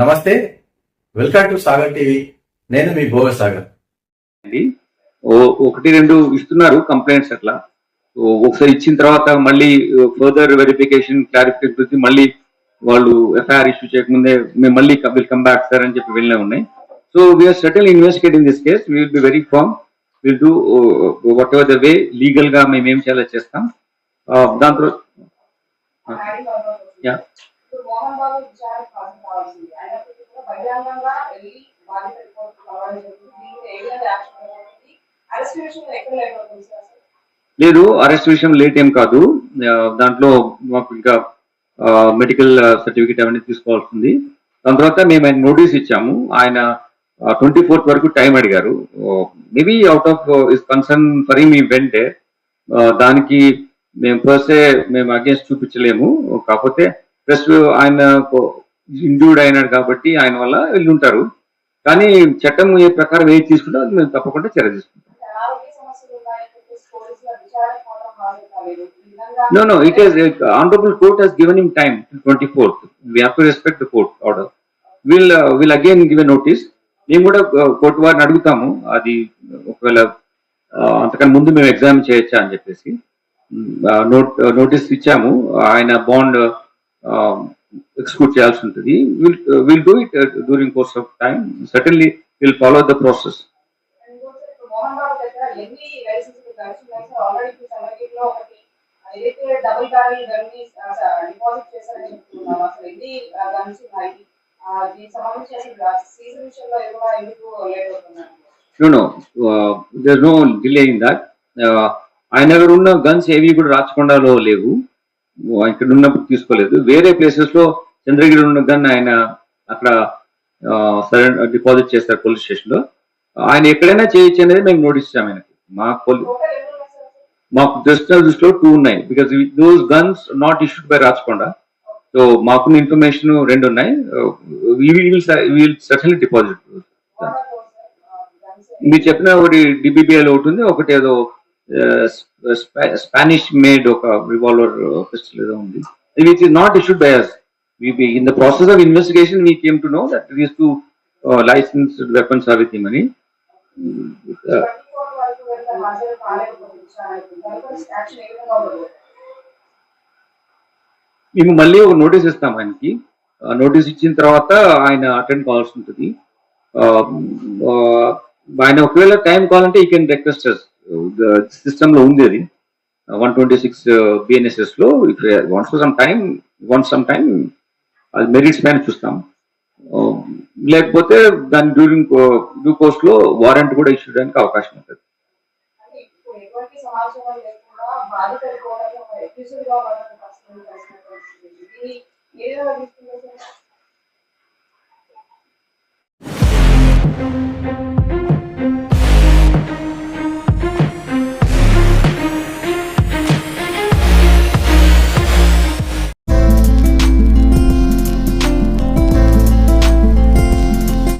నమస్తే welcome to Sagar TV. నేను మీ భోగ సాగర్. అండి ఓ- ఒకటి రెండు ఇస్తున్నారు కంప్లైంట్స్ అట్లా. ఒకసారి ఇచ్చిన తర్వాత మళ్ళీ ఫర్దర్ వెరిఫికేషన్ క్లారిఫికేషన్ గురించి మళ్ళీ వాళ్ళు ఎఫ్ఐఆర్ ఇష్యూ చేయకముందే మేము మళ్ళీ విల్ కమ్ బ్యాక్ సార్ అని చెప్పి వెళ్ళే ఉన్నాయి. So we're settle investigating this case will be very firm will do whatever the way లీగల్గా మేము ఏం చేయాలో చేస్తాం. దాంతో దాంట్లో యా. లేదు అరెస్ట్ విషయం లేట్ ఏం కాదు. దాంట్లో మాకు ఇంకా మెడికల్ సర్టిఫికేట్ అవన్నీ తీసుకోవాల్సింది. దాని తర్వాత మేము ఆయన నోటీస్ ఇచ్చాము. ఆయన ట్వంటీ ఫోర్త్ వరకు టైం అడిగారు. Maybe out of is concern for me వెంటే దానికి మేము పర్సే మేము అగేన్స్ట్ చూపించలేము కాకపోతే ప్లస్ ఆయన ఇంజూర్డ్ అయినాడు కాబట్టి ఆయన వల్ల వెళ్ళి ఉంటారు కానీ చట్టం ఏ ప్రకారం ఏది తీసుకుంటే అది మేము తప్పకుండా చర్య తీసుకుంటాం నో నో ఇట్ చెప్పేసి పోలీసుల కోర్ట్ హాస్ హాజరు కాలేదు ఈ విధంగా No, no, it is, uh, honorable court has given him time till twenty-fourth. We have to respect the court order. We'll, uh, we'll again give a notice. మేము కూడా uh, court వారిని అడుగుతాము అది ఒకవేళ uh, అంతకన్నా ముందు మేము ఎగ్జామ్ చేయొచ్చా అని చెప్పేసి నోటీస్ ఇచ్చాము. ఆయన బాండ్ ఎక్స్క్యూట్ చేయాల్సి ఉంటుంది. Will will do it during course of time certainly will follow the process double barrel deposit చేశారని చెప్తున్నాం అసలు ఎన్ని గన్స్ ఉన్నాయి? దీనికి సీజన్ విషయంలో ఎందుకు late no no there no delay in that ఆయన దగ్గర ఉన్న గన్స్ ఏవి కూడా రాచకొండలో లేవు. ఇక్కడ ఉన్నప్పుడు తీసుకోలేదు. వేరే ప్లేసెస్లో చంద్రగిరి ఉన్న గన్ ఆయన అక్కడ సరెండర్ డిపాజిట్ చేస్తారు పోలీస్ స్టేషన్లో. ఆయన ఎక్కడైనా చేయొచ్చు అనేది మేము నోటీస్ ఇచ్చాము ఆయనకి. మా పోలీ మాకు జస్టల్ దృష్టిలో టూ ఉన్నాయి. Because those guns not issued by Rachakonda. So మాకున్న ఇన్ఫర్మేషన్ రెండు ఉన్నాయి. విల్ సర్టన్లీ డిపాజిట్ మీరు చెప్పిన ఒకటి డిబిబిఎల్ ఒకటి ఉంది. ఒకటి ఏదో స్పానిష్ మేడ్ ఒక రివాల్వర్ పిస్టల్ ఏదో ఉంది. Which is not issued by us in the process of investigation we came to know that these two licensed weapons are with అని మేము మళ్ళీ ఒక నోటీస్ ఇస్తాం ఆయనకి. నోటీస్ ఇచ్చిన తర్వాత ఆయన అటెండ్ కావాల్సి ఉంటుంది. ఆయన ఒకవేళ టైం కావాలంటే ఈ can request system uh, uh, లో ఉంది uh, అది one twenty six బిఎన్ఎస్ఎస్లో if once some time once some time అది మెరిట్స్ పైన చూస్తాం. లేకపోతే దాని డ్యూరింగ్ డ్యూ కోర్స్లో వారెంట్ కూడా ఇష్యూ చేయడానికి అవకాశం ఉంటుంది. అంటే